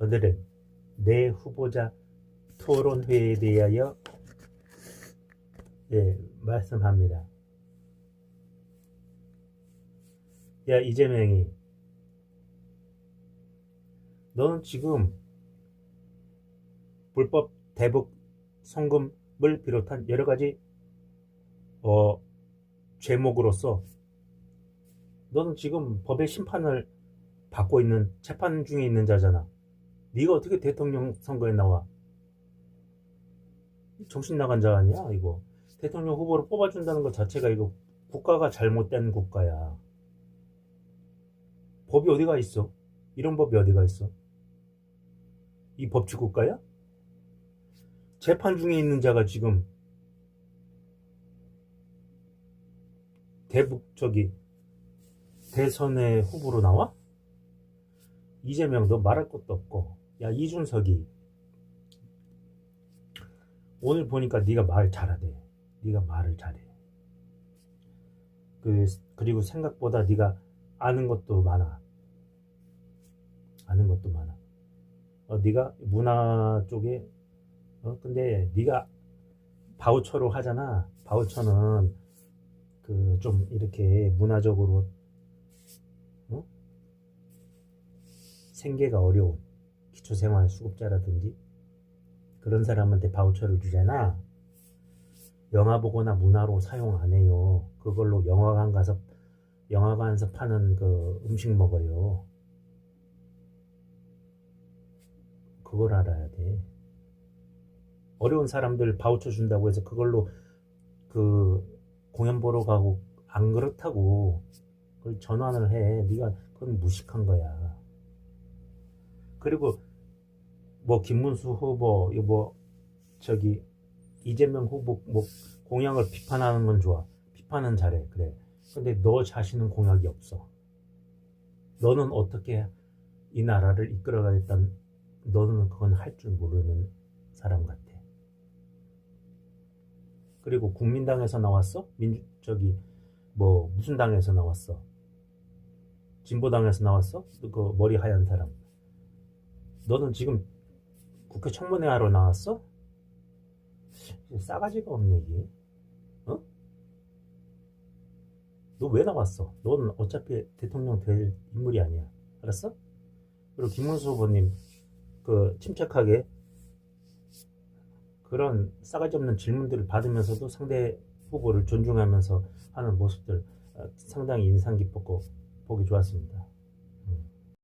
오늘은 내 후보자 토론회에 대하여 예, 말씀합니다. 야, 이재명이 너는 지금 불법 대북 송금을 비롯한 여러 가지 어, 죄목으로서 너는 지금 법의 심판을 받고 있는 재판 중에 있는 자잖아. 네가 어떻게 대통령 선거에 나와? 정신 나간 자 아니야 이거. 대통령 후보를 뽑아준다는 것 자체가 이거 국가가 잘못된 국가야. 법이 어디가 있어? 이런 법이 어디가 있어? 이 법치 국가야? 재판 중에 있는 자가 지금 대북 저기 대선의 후보로 나와? 이재명 너 말할 것도 없고. 야 이준석이 오늘 보니까 네가 말 잘하대. 네가 말을 잘해. 그 그리고 생각보다 네가 아는 것도 많아. 아는 것도 많아. 어 네가 문화 쪽에 어 근데 네가 바우처로 하잖아. 바우처는 그 좀 이렇게 문화적으로 생계가 어려운 기초생활 수급자라든지 그런 사람한테 바우처를 주잖아. 영화 보거나 문화로 사용 안 해요. 그걸로 영화관 가서 영화관에서 파는 그 음식 먹어요. 그걸 알아야 돼. 어려운 사람들 바우처 준다고 해서 그걸로 그 공연 보러 가고 안 그렇다고 그걸 전환을 해. 네가 그건 무식한 거야. 그리고 뭐 김문수 후보 뭐 저기 이재명 후보 뭐 공약을 비판하는 건 좋아. 비판은 잘해. 그래. 근데 너 자신은 공약이 없어. 너는 어떻게 이 나라를 이끌어가겠다는 너는 그건 할 줄 모르는 사람 같아. 그리고 국민당에서 나왔어? 민주 저기 뭐 무슨 당에서 나왔어? 진보당에서 나왔어? 그 머리 하얀 사람. 너는 지금 국회 청문회 하러 나왔어? 싸가지가 없네 이게. 어? 너 왜 나왔어? 너는 어차피 대통령 될 인물이 아니야. 알았어? 그리고 김문수 후보님 그 침착하게 그런 싸가지 없는 질문들을 받으면서도 상대 후보를 존중하면서 하는 모습들 어, 상당히 인상 깊었고 보기 좋았습니다.